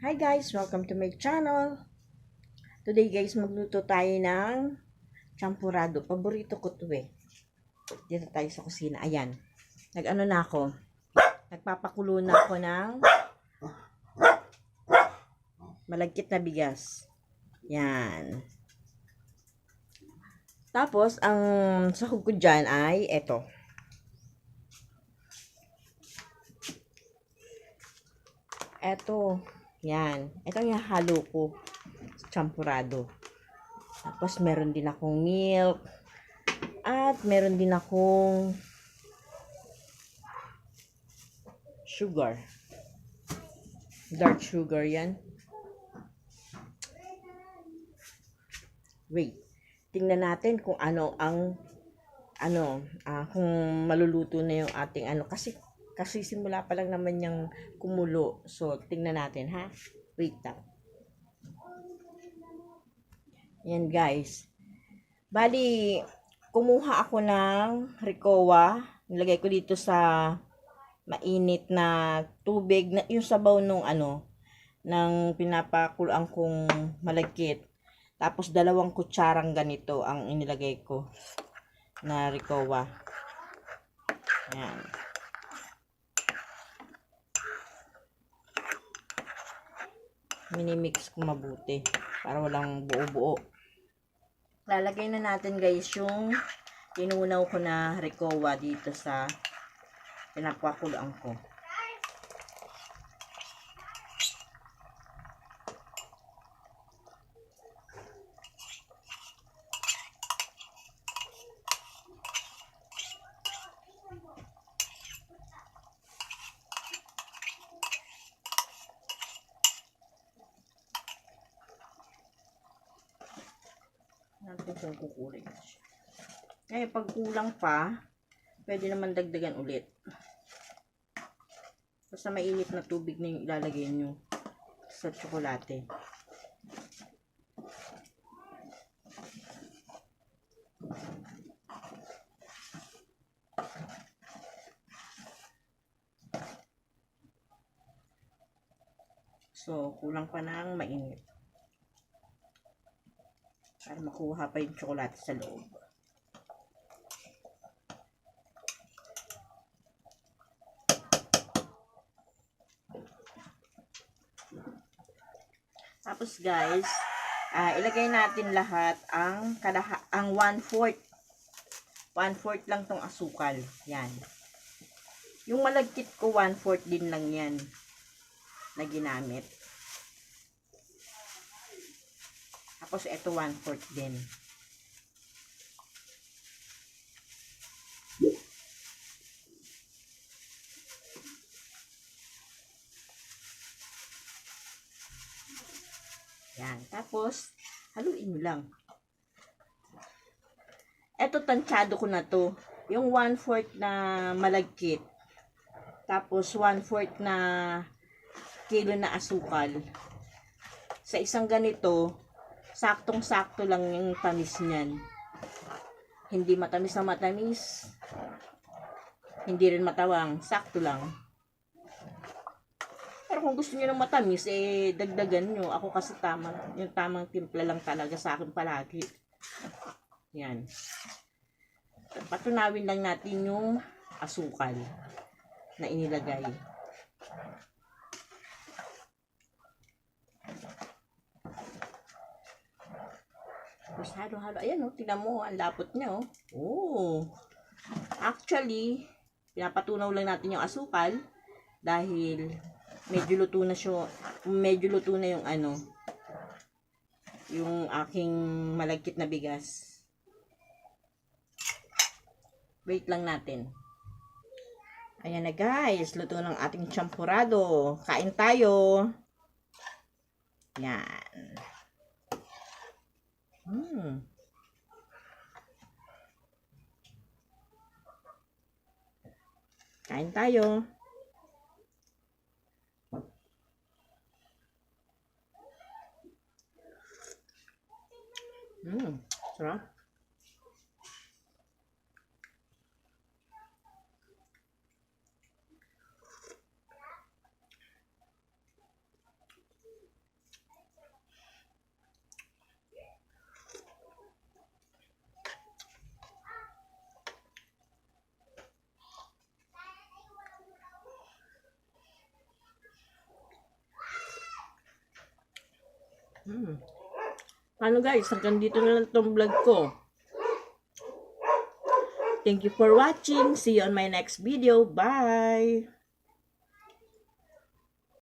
Hi guys! Welcome to my channel. Today guys, magluto tayo ng champurado. Paborito ko to eh. Dito tayo sa kusina. Ayan. Nag-ano na ako. Nagpapakulo na ako ng malagkit na bigas. Yan. Tapos, ang sahog ko dyan ay eto. Eto. Yan. Ito yung halo ko. Champurado. Tapos, meron din akong milk. At, meron din akong sugar. Dark sugar yan. Wait. Tingnan natin kung ano ang ano, ah, kung maluluto na yung ating ano. Kasi, kasi simula pa lang naman yung kumulo. So, tingnan natin, ha? Wait lang. Yan, guys. Bali, kumuha ako ng Ricoa. Nilagay ko dito sa mainit na tubig. Na, yung sabaw nung ano, ng pinapakulaan kong malagkit. Tapos, dalawang kutsarang ganito ang inilagay ko na Ricoa. Yan. Minimix ko mabuti para walang buo-buo. Lalagay na natin guys yung tinunaw ko na Ricoa dito sa pinapakuluan ko. Natin kung kukurin na siya. Ngayon, pag kulang pa, pwede naman dagdagan ulit. Basta mainit na tubig na yung ilalagay nyo sa tsokolate. So, kulang pa ng mainit para makuha pa yung tsokolate sa loob. Tapos guys, ah, ilagay natin lahat ang kalaha, ang 1/4. 1/4 lang tong asukal. Yan. Yung malagkit ko 1/4 din lang yan na ginamit. Tapos, ito 1/4 din. Yan. Tapos, haluin mo lang. Ito, tansyado ko na to. Yung 1/4 na malagkit. Tapos, 1/4 na kilo na asukal. Sa isang ganito, saktong-sakto lang yung tamis niyan. Hindi matamis na matamis. Hindi rin matawang. Sakto lang. Pero kung gusto niyo ng matamis, eh, dagdagan nyo. Ako kasi tama, yung tamang timpla lang talaga sa akin palagi. Yan. Patunawin lang natin yung asukal na inilagay. Tapos halo-halo. Ayan oh, tingnan mo, ang lapot niya oh. Oh. Actually, pinapatunaw lang natin yung asukal dahil medyo luto na siya, medyo luto na yung ano, yung aking malagkit na bigas. Wait lang natin. Ayan na guys, luto ng ating champurado. Kain tayo. Yan. Hmm. Kain tayo. Hmm, sarap. Hmm. Paano guys, hanggang dito na lang itong vlog ko. Thank you for watching. See you on my next video. Bye!